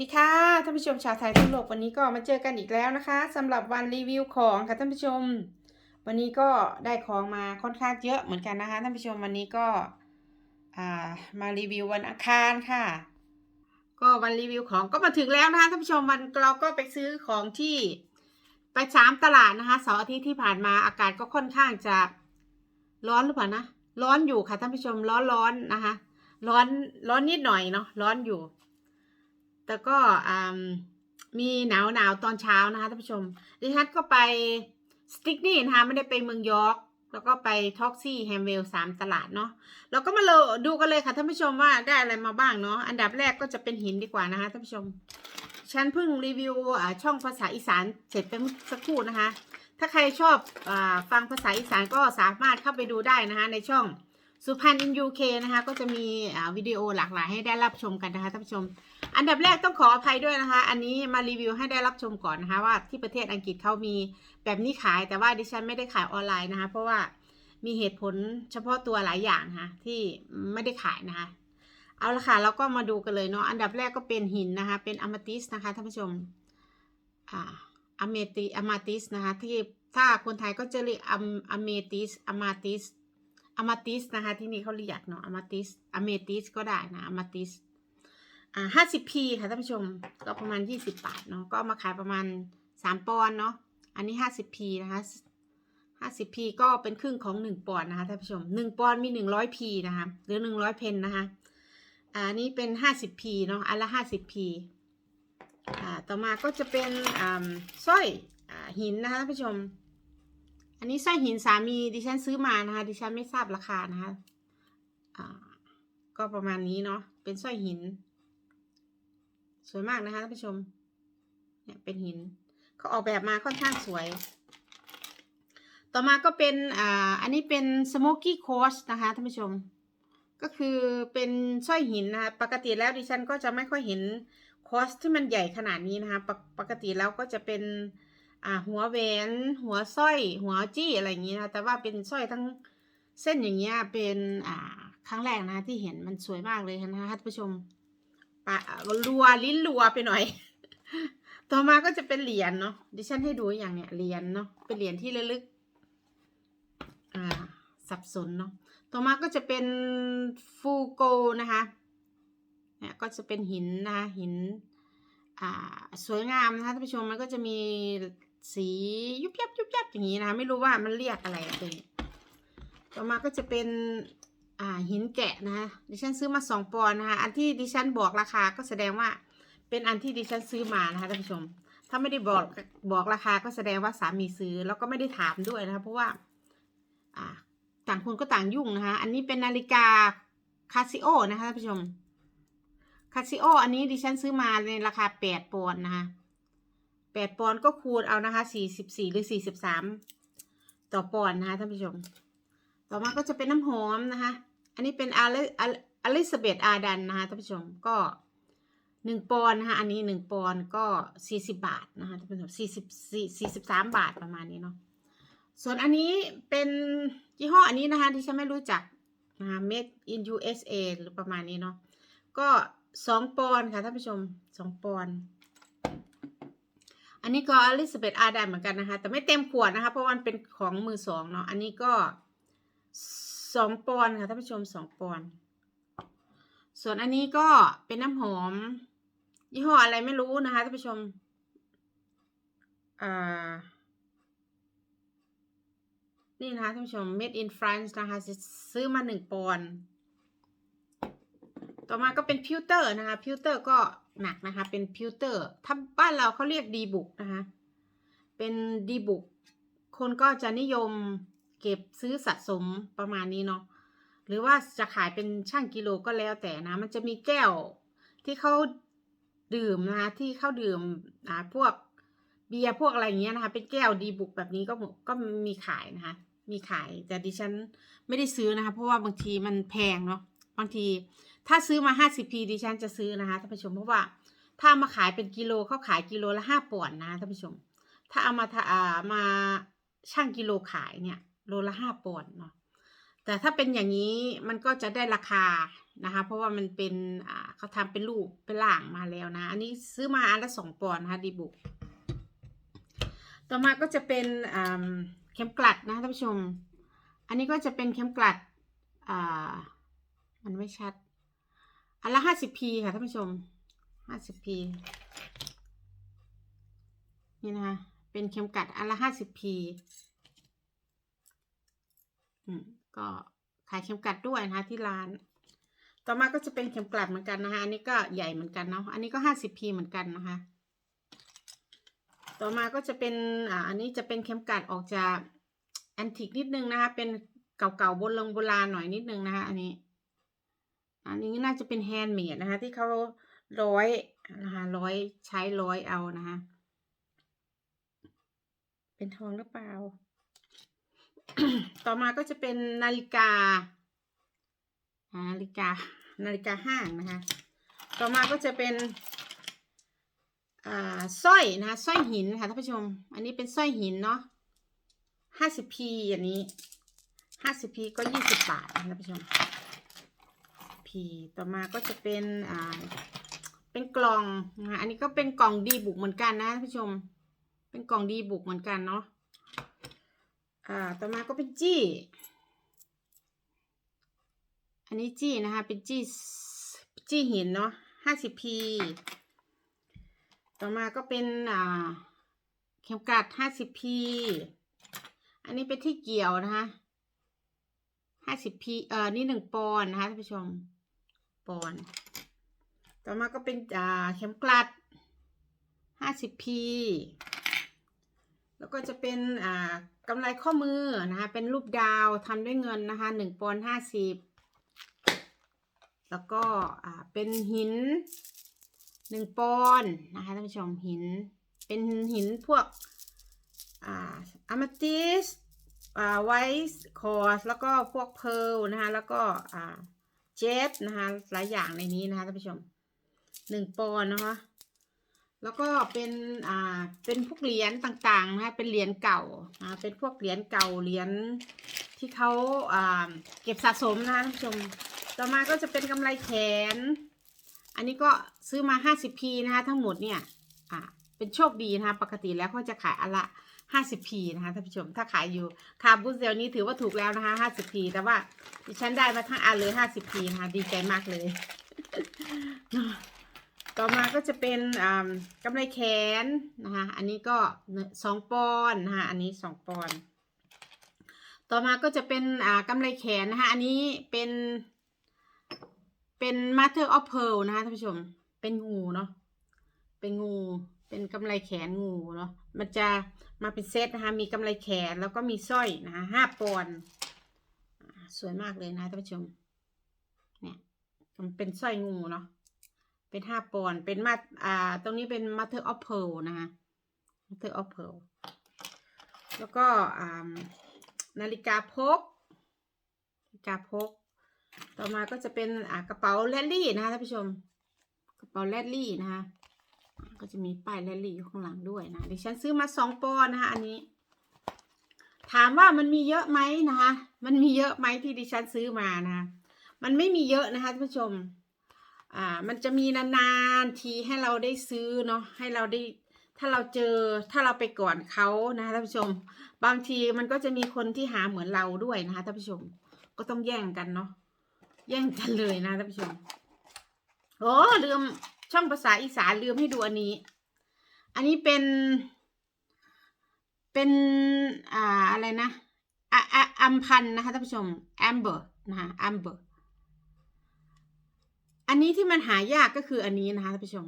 สวัสดีค่ะท่านผู้ชมชาวไทยทั่วโลกวันนี้ก็มาเจอกันอีกแล้วนะคะสำหรับวันรีวิวของค่ะท่านผู้ชม วันนี้ก็ได้ของมาค่อนข้างเยอะเหมือนกันนะคะท่านผู้ชมวันนี้ก็มารีวิววันอังคารค่ะ ก็วันรีวิวของก็มาถึงแล้วนะคะท่านผู้ชมวันเราก็ไปซื้อของที่ไปสามตลาดนะคะเสาร์อาทิตย์ที่ผ่านมาอากาศก็ค่อนข้างจะร้อนหรือเปล่านะร้อนอยู่ค่ะท่านผู้ชมร้อนร้อนนะคะ ร้อนร้อนนิดหน่อยเนาะร้อนอยู่ แต่ก็มีหนาวหนาวตอนเช้านะคะท่านผู้ชม ดิฉันก็ไปสติกนี่นะคะไม่ได้ไปเมืองยอร์กแล้วก็ไปท็อกซี่แฮมเวลสามตลาดเนาะเราก็มาเลยดูกันเลยค่ะท่านผู้ชมว่าได้อะไรมาบ้างเนาะอันดับแรกก็จะเป็นหินดีกว่านะคะท่านผู้ชมฉันเพิ่งรีวิวช่องภาษาอีสานเสร็จไปสักครู่นะคะ ถ้าใครชอบอฟังภาษาอีสานก็สามารถเข้าไปดูได้นะคะในช่อง สุพรรณอินยูเคนะคะ ก็จะมีวิดีโอหลากหลายให้ได้รับชมกันนะคะท่านผู้ชม อันดับแรกต้องขออภัยด้วยนะคะ อันนี้มารีวิวให้ได้รับชมก่อนนะคะ ว่าที่ประเทศอังกฤษเขามีแบบนี้ขายแต่ว่าดิฉันไม่ได้ขายออนไลน์นะคะ เพราะว่ามีเหตุผลเฉพาะตัวหลายอย่างนะคะที่ไม่ได้ขายนะคะ เอาละค่ะเราก็มาดูกันเลยเนาะอันดับแรกก็เป็นหินนะคะ เป็นอะมาติสนะคะท่านผู้ชมอ่าอะเมติอะมาติสนะคะที่ถ้าคนไทยก็จะเรียกอะอะเมติสอะมาติส อะมาติสนะคะ ที่นี่เขาเรียกเนาะอะมาติสอะเมติสก็ได้นะอะมาติสอ่าห้าสิบพีค่ะท่านผู้ชมก็ประมาณยี่สิบบาทเนาะก็มาขายประมาณสามปอนเนาะอันนี้ห้าสิบพีนะคะห้าสิบพีก็เป็นครึ่งของหนึ่งปอนนะคะท่านผู้ชมหนึ่งปอนมีหนึ่งร้อยพีนะคะหรือหนึ่งร้อยเพนนะคะอ่านี่เป็นห้าสิบพีเนาะอันละห้าสิบพีอ่าต่อมาก็จะเป็นอ่าสร้อยอ่าหินนะคะท่านผู้ชม อันนี้สร้อยหินสามีดิฉันซื้อมานะคะ ดิฉันไม่ทราบราคานะคะก็ประมาณนี้เนาะ เป็นสร้อยหิน สวยมากนะคะท่านผู้ชม เนี่ยเป็นหิน เขาออกแบบมาค่อนข้างสวย ต่อมาก็เป็น อ่า อันนี้เป็น smoky quartz นะคะท่านผู้ชม ก็คือเป็นสร้อยหินนะคะ ปกติแล้วดิฉันก็จะไม่ค่อยเห็นคอสที่มันใหญ่ขนาดนี้นะคะปปกติแล้วก็จะเป็น อ่าหัวแหวนหัวสร้อย หัวจี้อะไรอย่างนี้นะแต่ว่าเป็นสร้อยทั้งเส้นอย่างเงี้ยเป็นอ่าครั้งแรกนะคะที่เห็นมันสวยมากเลยนะคะท่านผู้ชมปะรัวลิ้นรัวไปหน่อย ต่อมาก็จะเป็นเหรียญเนาะดิฉันให้ดูอย่างเนี้ยเหรียญเนาะเป็นเหรียญที่ระลึก อ่า สับสนเนาะต่อมาก็จะเป็นฟูโกนะคะเนี่ยก็จะเป็นหินนะคะหิน อ่า สวยงามนะคะท่านผู้ชมมันก็จะมี สียุบยับยุบยับอย่างนี้นะไม่รู้ว่ามันเรียกอะไรอะเลยต่อมาก็จะเป็นอ่าหินแกะนะคะดิฉันซื้อมาสองปอนนะคะอันที่ดิฉันบอกราคาก็แสดงว่าเป็นอันที่ดิฉันซื้อมานะคะท่านผู้ชม ถ้าไม่ได้บอกบอกราคาก็แสดงว่าสามีซื้อแล้วก็ไม่ได้ถามด้วยนะคะเพราะว่าอ่าต่างคนก็ต่างยุ่งนะคะอันนี้เป็นนาฬิกาคาซิโอนะคะท่านผู้ชมคาซิโออันนี้ดิฉันซื้อมาในราคาแปดปอนนะคะ แปดปอนด์ก็คูณเอานะคะสี่สิบสี่หรือสี่สิบสามต่อปอนด์นะคะท่านผู้ชม ต่อมาก็จะเป็นน้ำหอมนะคะ อันนี้เป็นอลิอลิซาเบธอาดันนะคะท่านผู้ชมก็หนึ่งปอนด์นะคะอันนี้หนึ่งปอนด์ก็สี่สิบบาทนะคะท่านผู้ชมสี่สิบสี่สี่สิบสามบาทประมาณนี้เนาะส่วนอันนี้เป็นยี่ห้ออันนี้นะคะที่ฉันไม่รู้จักนะคะ made in USA หรือประมาณนี้เนาะก็สองปอนด์ค่ะท่านผู้ชมสองปอนด์ อันนี้ก็อลิซาเบธอาดันเหมือนกันนะคะ แต่ไม่เต็มขวดนะคะ เพราะมันเป็นของมือสองเนาะ อันนี้ก็สองปอนค่ะท่านผู้ชมสองปอนส่วนอันนี้ก็เป็นน้ำหอม ยี่ห้ออะไรไม่รู้นะคะท่านผู้ชมอ่านี่นะคะท่านผู้ชม made in France นะคะ ซื้อมาหนึ่งปอน ต่อมาก็เป็นพิวเตอร์นะคะ พิวเตอร์ก็ หนักนะคะ เป็นพิวเตอร์ ถ้าบ้านเราเขาเรียกดีบุกนะคะ เป็นดีบุก คนก็จะนิยมเก็บซื้อสะสมประมาณนี้เนาะ หรือว่าจะขายเป็นช่างกิโลก็แล้วแต่นะ มันจะมีแก้วที่เขาดื่มนะคะ ที่เขาดื่มอ่าพวกเบียร์พวกอะไรอย่างเงี้ยนะคะ เป็นแก้วดีบุกแบบนี้ก็ก็มีขายนะคะ มีขายแต่ดิฉันไม่ได้ซื้อนะคะ เพราะว่าบางทีมันแพงเนาะ บางที ถ้าซื้อมาห้าสิบพีดิฉันจะซื้อนะคะท่านผู้ชมเพราะว่าถ้ามาขายเป็นกิโลเขาขายกิโลละห้าปอนด์นะท่านผู้ชม ถ้าเอามาทาอ่ามาช่างกิโลขายเนี่ยโลละห้าปอนด์เนาะแต่ถ้าเป็นอย่างนี้มันก็จะได้ราคานะคะ เพราะว่ามันเป็นอ่าเขาทำเป็นรูปเป็นล่างมาแล้วนะ อันนี้ซื้อมาอันละสองปอนด์นะคะดีบุกต่อมาก็จะเป็นอ่าเข็มกลัดนะท่านผู้ชม อันนี้ก็จะเป็นเข็มกลัดอ่ามันไม่ชัด อันละห้าสิบพีค่ะท่านผู้ชมห้าสิบพีนี่นะคะ เป็นเข็มกลัดอันละห้าสิบพีก็ขายเข็มกลัดด้วยนะคะที่ร้าน ต่อมาก็จะเป็นเข็มกลัดเหมือนกันนะคะ อันนี้ก็ใหญ่เหมือนกันเนาะ อันนี้ก็ห้าสิบพีเหมือนกันนะคะ ต่อมาก็จะเป็น อ่า อันนี้จะเป็นเข็มกลัดออกจากแอนติกนิดนึงนะคะ เป็นเก่าๆโบราณโบราณหน่อยนิดนึงนะคะ อันนี้ อันนี้น่าจะเป็นแฮนด์เมดนะคะ ที่เขาร้อยนะคะร้อยใช้ร้อยเอานะคะ เป็นทองหรือเปล่า ต่อมาก็จะเป็นนาฬิกา นาฬิกา นาฬิกาห้างนะคะ ต่อมาก็จะเป็นอ่าสร้อยนะคะสร้อยหินค่ะท่านผู้ชม อันนี้เป็นสร้อยหินเนาะห้าสิบพีอันนี้ห้าสิบพีก็ยี่สิบบาทนะท่านผู้ชม พีต่อมาก็จะเป็นอ่าเป็นกล่องนะอันนี้ก็เป็นกล่องดีบุกเหมือนกันนะท่านผู้ชม เป็นกล่องดีบุกเหมือนกันเนาะอ่าต่อมาก็เป็นจี้ อันนี้จี้นะคะเป็นจี้จี้หินเนาะห้าสิบพีต่อมาก็เป็นอ่าเข็มกลัดห้าสิบพีอันนี้เป็นที่เกี่ยวนะคะห้าสิบพีเอ่อนี่หนึ่งปอนด์นะคะท่านผู้ชม ปอน ต่อมาก็เป็นอ่าเข็มกลัดห้าสิบพีแล้วก็จะเป็นอ่ากำไรข้อมือนะคะ เป็นรูปดาวทำด้วยเงินนะคะหนึ่งปอนด์ห้าสิบแล้วก็อ่าเป็นหินหนึ่งปอนด์นะคะท่านผู้ชมหิน เป็นหินพวกอ่าอะมาติสอ่าไวส์คอร์สแล้วก็พวกเพลนะคะ แล้วก็อ่า เจดนะคะ หลายอย่างในนี้นะคะท่านผู้ชมหนึ่งปอนนะคะ แล้วก็เป็นอ่าเป็นพวกเหรียญต่างๆนะคะเป็นเหรียญเก่าอ่าเป็นพวกเหรียญเก่าเหรียญที่เขาอ่าเก็บสะสมนะคะท่านผู้ชม ต่อมาก็จะเป็นกำไรแขน อันนี้ก็ซื้อมา 50p นะคะ ทั้งหมดเนี่ยอ่าเป็นโชคดีนะคะ ปกติแล้วเขาจะขายอันละ 50p นะคะท่านผู้ชม ถ้าขายอยู่คาบูสเซลนี้ถือว่าถูกแล้วนะคะ 50p แต่ว่าดิฉันได้มาทั้งอันเลย 50p นะคะดีใจมากเลย ต่อมาก็จะเป็นอ่ากำไรแขนนะคะ อันนี้ก็สองปอนด์นะคะอันนี้สองปอนด์ต่อมาก็จะเป็นอ่ากำไรแขนนะคะ อันนี้เป็นเป็น Mother of Pearl นะคะท่านผู้ชม เป็นงูเนาะ เป็นงู เป็นกำไรแขนงูเนาะ มันจะมาเป็นเซตนะคะ มีกำไรแขนแล้วก็มีสร้อยนะคะห้าปอนด์สวยมากเลยนะท่านผู้ชม เนี่ยมันเป็นสร้อยงูเนาะ เป็นห้าปอนด์ เป็นมาอ่า ตรงนี้เป็น Mother of Pearl นะคะ Mother of Pearl แล้วก็อ่านาฬิกาพก นาฬิกาพก ต่อมาก็จะเป็นอ่ากระเป๋าแรลลี่นะคะท่านผู้ชม กระเป๋าแรลลี่นะคะ ก็จะมีป้ายแรลลี่อยู่ข้างหลังด้วยนะดิฉันซื้อมาสองปอนนะคะอันนี้ ถามว่ามันมีเยอะไหมนะคะ มันมีเยอะไหมที่ดิฉันซื้อมานะคะมันไม่มีเยอะนะคะท่านผู้ชม อ่า มันจะมีนานๆทีให้เราได้ซื้อเนาะให้เราได้ถ้าเราเจอถ้าเราไปก่อนเขานะคะท่านผู้ชม บางทีมันก็จะมีคนที่หาเหมือนเราด้วยนะคะท่านผู้ชม ก็ต้องแย่งกันเนาะแย่งกันเลยนะท่านผู้ชมโอ้ลืม ช่องภาษาอีสานลืมให้ดูอันนี้ อันนี้เป็น เป็นอ่าอะไรนะอะอะอัมพันธ์นะคะท่านผู้ชมแอมเบอร์นะคะแอมเบอร์อันนี้ที่มันหายากก็คืออันนี้นะคะท่านผู้ชม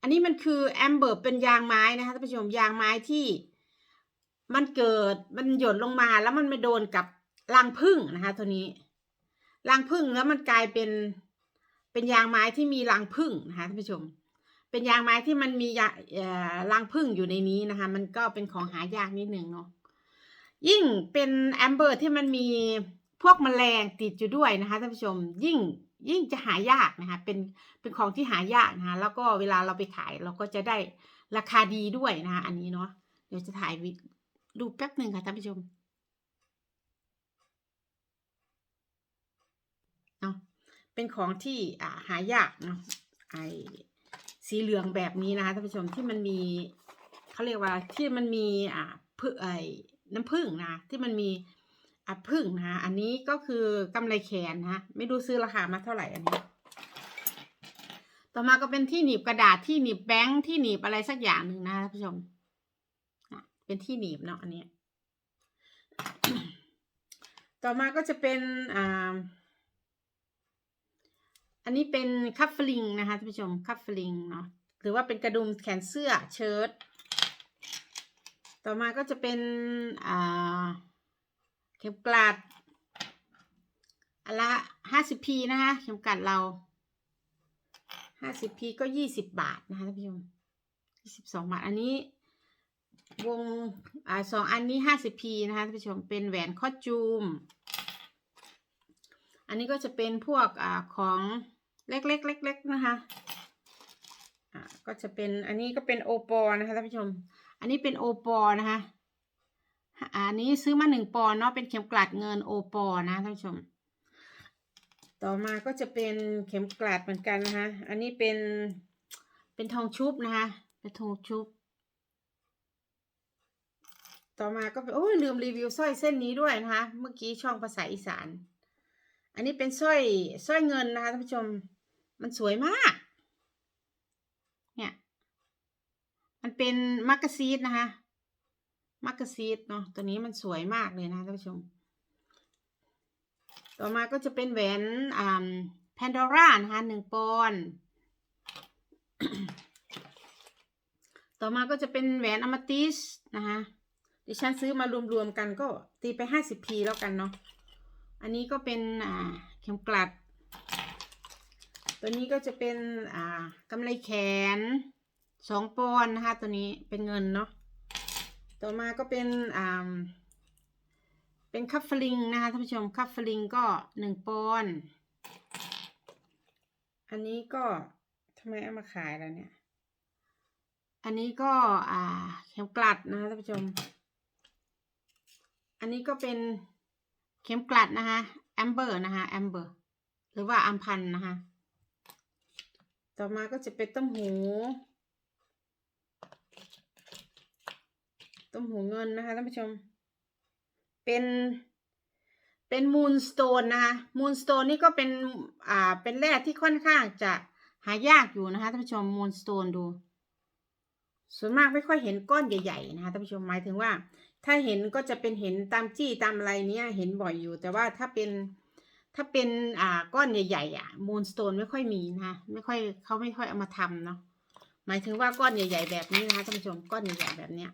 อันนี้มันคือแอมเบอร์เป็นยางไม้นะคะท่านผู้ชมยางไม้ที่มันเกิดมันหยดลงมาแล้วมันไปโดนกับรังผึ้งนะคะ ตัวนี้รังผึ้งแล้วมันกลายเป็น เป็นยางไม้ที่มีรังผึ้งนะคะท่านผู้ชม เป็นยางไม้ที่มันมียารังผึ้งอยู่ในนี้นะคะ มันก็เป็นของหายากนิดหนึ่งเนาะยิ่งเป็นแอมเบอร์ที่มันมีพวกแมลงติดอยู่ด้วยนะคะท่านผู้ชม ยิ่งยิ่งจะหายากนะคะเป็นเป็นของที่หายากนะคะแล้วก็เวลาเราไปขายเราก็จะได้ราคาดีด้วยนะคะอันนี้เนาะเดี๋ยวจะถ่ายวิดูแป๊บหนึ่งค่ะท่านผู้ชม เป็นของที่อ่าหายากเนาะไอสีเหลืองแบบนี้นะคะท่านผู้ชมที่มันมีเขาเรียกว่าที่มันมีอ่าพึ่งไอน้ำผึ้งนะที่มันมีอะผึ้งนะอันนี้ก็คือกำไรแขนนะไม่รู้ซื้อราคามาเท่าไหร่อันนี้ ต่อมาก็เป็นที่หนีบกระดาษที่หนีบแบงค์ที่หนีบอะไรสักอย่างหนึ่งนะคะท่านผู้ชมเป็นที่หนีบเนาะอันนี้ ต่อมาก็จะเป็นอ่า อันนี้เป็นคัฟฟลิงนะคะท่านผู้ชมคัฟฟลิงเนาะหรือว่าเป็นกระดุมแขนเสื้อเชิ้ตต่อมาก็จะเป็นเข็มกลัดอันละห้าสิบพีนะคะเข็มกลัดเราห้าสิบพีก็ยี่สิบบาทนะคะท่านผู้ชมยี่สิบสองบาทอันนี้วงอสองอันนี้ห้าสิบพีนะคะท่านผู้ชมเป็นแหวนข้อจูม อันนี้ก็จะเป็นพวกอของ เล็กๆเล็กๆนะคะอ่าก็จะเป็นอันนี้ก็เป็นโอปอนะคะท่านผู้ชม อันนี้เป็นโอปอนะคะอันนี้ซื้อมาหนึ่งปอนเนาะเป็นเข็มกลัดเงินโอปอนะท่านผู้ชม ต่อมาก็จะเป็นเข็มกลัดเหมือนกันนะคะ อันนี้เป็นเป็นทองชุบนะคะ เป็นทองชุบ ต่อมาก็เป็นโอ้ยลืมรีวิวสร้อยเส้นนี้ด้วยนะคะ เมื่อกี้ช่องภาษาอีสาน อันนี้เป็นสร้อยสร้อยเงินนะคะท่านผู้ชม มันสวยมาก เนี่ย มันเป็นมักกะซีดนะคะมักกะซีดเนาะ ตัวนี้มันสวยมากเลยนะท่านผู้ชม ต่อมาก็จะเป็นแหวนอ่าแพนดอร่านะคะหนึ่งปอนด์ต่อมาก็จะเป็นแหวนอมาติสนะคะ ดิฉันซื้อมารวมๆกันก็ตีไปห้าสิบพีแล้วกันเนาะ อันนี้ก็เป็นอ่าเข็มกลัด ตัวนี้ก็จะเป็นอ่ากำไลแขนสองปอนนะคะ ตัวนี้เป็นเงินเนาะ ต่อมาก็เป็นอ่าเป็นคัฟฟลิงนะคะท่านผู้ชมคัฟฟลิงก็หนึ่งปอนอันนี้ก็ทำไมเอามาขายแล้วเนี่ย อันนี้ก็อ่าเข็มกลัดนะคะท่านผู้ชม อันนี้ก็เป็น เข็มกลัดนะคะแอมเบอร์นะคะแอมเบอร์หรือว่าอัมพันนะคะ ต่อมาก็จะเป็นต้มหู ต้มหูเงินนะคะท่านผู้ชม เป็นเป็นมูนสโตนนะคะมูนสโตนนี่ก็เป็นอ่าเป็นแร่ที่ค่อนข้างจะหายากอยู่นะคะท่านผู้ชมมูนสโตนดู ส่วนมากไม่ค่อยเห็นก้อนใหญ่ ๆ นะคะท่านผู้ชมหมายถึงว่า ถ้าเห็นก็จะเป็นเห็นตามจี้ตามอะไรเนี้ยเห็นบ่อยอยู่ แต่ว่าถ้าเป็นถ้าเป็นอ่าก้อนใหญ่ๆอะมูนสโตนไม่ค่อยมีนะคะไม่ค่อยเขาไม่ค่อยเอามาทำเนาะหมายถึงว่าก้อนใหญ่ ๆ แบบนี้นะคะท่านผู้ชมก้อนใหญ่ๆแบบเนี้ย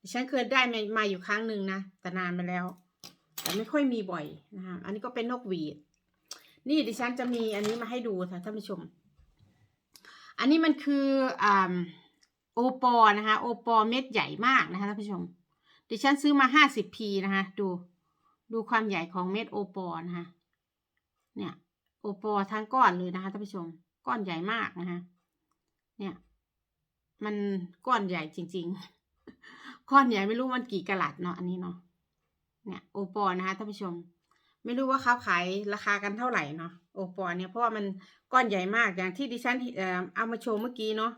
ดิฉันเคยได้มามาอยู่ครั้งหนึ่งนะแต่นานมาแล้ว แต่ไม่ค่อยมีบ่อยนะคะอันนี้ก็เป็นนกหวีดนี่ดิฉันจะมีอันนี้มาให้ดูค่ะท่านผู้ชม อันนี้มันคืออ่าโอปอนะคะโอปอเม็ดใหญ่มากนะคะท่านผู้ชม ดิฉันซื้อมาห้าสิบพีนะคะ ดู ดูความใหญ่ของเม็ดโอปอนะคะ เนี่ย โอปอทั้งก้อนเลยนะคะท่านผู้ชม ก้อนใหญ่มากนะคะ เนี่ย มันก้อนใหญ่จริง ๆ ก้อนใหญ่ไม่รู้มันกี่กะลัดเนาะ อันนี้เนาะ เนี่ยโอปอนะคะท่านผู้ชม ไม่รู้ว่าเขาขายราคากันเท่าไหร่เนาะ โอปอเนี่ย เพราะว่ามันก้อนใหญ่มาก อย่างที่ดิฉันเอามาโชว์เมื่อกี้เนาะ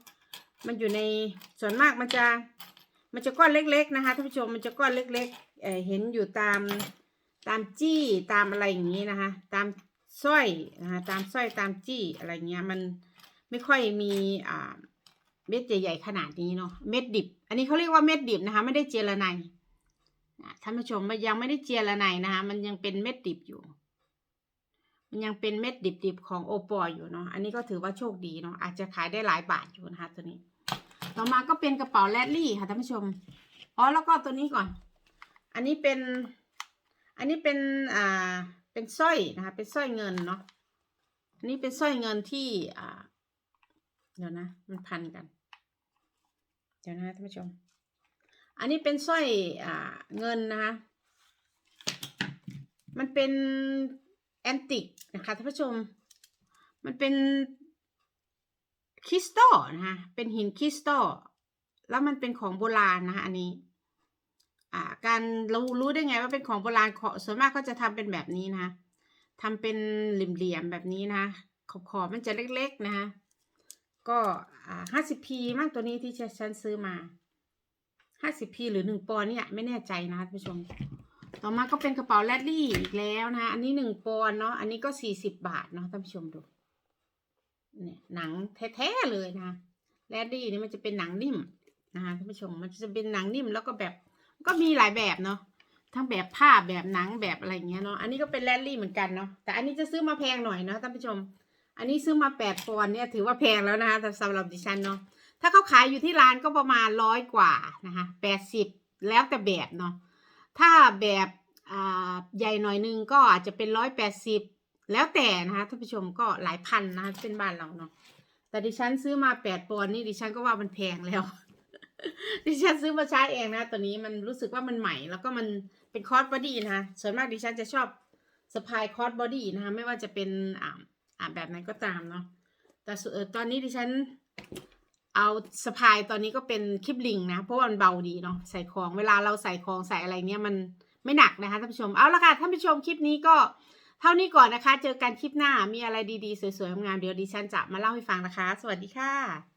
มันอยู่ใน ส่วนมากมันจะ มันจะก้อนเล็ก ๆ นะคะท่านผู้ชมมันจะก้อนเล็กๆเเห็นอยู่ตามตามจี้ตามอะไรอย่างนี้นะคะ ตามสร้อยนะคะตามสร้อยตามจี้อะไรเงี้ยมันไม่ค่อยมีอ่าเม็ดใหญ่ๆขนาดนี้เนาะเม็ดดิบ อันนี้เขาเรียกว่าเม็ดดิบนะคะไม่ได้เจลาไนอะท่านผู้ชมมันยังไม่ได้เจลาไนนะคะ มันยังเป็นเม็ดดิบอยู่มันยังเป็นเม็ดดิบๆของโอปออยู่เนาะอันนี้ก็ถือว่าโชคดีเนาะอาจจะขายได้หลายบาทอยู่นะคะตัวนี้ ต่อมาก็เป็นกระเป๋าแรดลี่ค่ะท่านผู้ชม อ๋อแล้วก็ตัวนี้ก่อน อันนี้เป็น อันนี้เป็น อ่า เป็นสร้อยนะคะ เป็นสร้อยเงินเนาะ อันนี้เป็นสร้อยเงินที่ อ่า เดี๋ยวนะ มันพันกัน เดี๋ยวนะท่านผู้ชม อันนี้เป็นสร้อย อ่า เงินนะคะ มันเป็นแอนติกนะคะท่านผู้ชม มันเป็น คริสตัลนะคะเป็นหินคริสตัลแล้วมันเป็นของโบราณนะคะอันนี้อ่าการรู้รู้ได้ไงว่าเป็นของโบราณขอส่วนมากก็จะทำเป็นแบบนี้นะคะทำเป็นเหลี่ยมๆแบบนี้นะขอบขอบๆมันจะเล็กๆนะคะก็ห้าสิบพีมากตัวนี้ที่ฉันซื้อมาห้าสิบพีหรือหนึ่งปอนเนี่ยไม่แน่ใจนะท่านผู้ชม ต่อมาก็เป็นกระเป๋าแรดลี่อีกแล้วนะ อันนี้หนึ่งปอนเนาะอันนี้ก็สี่สิบบาทเนาะท่านผู้ชมดู เนี่ยหนังแท้ๆเลยนะแรดลี่นี่มันจะเป็นหนังนิ่มนะคะท่านผู้ชมมันจะเป็นหนังนิ่มแล้วก็แบบก็มีหลายแบบเนาะทั้งแบบผ้าแบบหนังแบบอะไรเงี้ยเนาะอันนี้ก็เป็นแรดลี่เหมือนกันเนาะแต่อันนี้จะซื้อมาแพงหน่อยเนาะท่านผู้ชม อันนี้ซื้อมาแปดปอนด์เนี่ยถือว่าแพงแล้วนะคะสำหรับดิฉันเนาะถ้าเขาขายอยู่ที่ร้านก็ประมาณร้อยกว่านะคะแปดสิบแล้วแต่แบบเนาะถ้าแบบอ่าใหญ่หน่อยนึงก็อาจจะเป็นร้อยแปดสิบ แล้วแต่นะคะท่านผู้ชมก็หลายพันนะคะเป็นบ้านเราเนาะแต่ดิฉันซื้อมาแปดปอนด์นี่ดิฉันก็ว่ามันแพงแล้ว ดิฉันซื้อมาใช้เองนะตัวนี้มันรู้สึกว่ามันใหม่ แล้วก็มันเป็นคอร์สบอดี้นะคะส่วนมากดิฉันจะชอบสะพายคอร์สบอดี้นะคะไม่ว่าจะเป็นอ่าอ่าแบบไหนก็ตามเนาะแต่ตอนนี้ดิฉันเอาสะพายตอนนี้ก็เป็นคลิปลิงนะ เพราะว่ามันเบาดีเนาะใส่ของเวลาเราใส่ของใส่อะไรเนี้ยมันไม่หนักนะคะท่านผู้ชมเอาละค่ะท่านผู้ชมคลิปนี้ก็ เท่านี้ก่อนนะคะ เจอกันคลิปหน้ามีอะไรดีๆ สวยๆงามเดี๋ยวดิฉันจะมาเล่าให้ฟังนะคะ สวัสดีค่ะ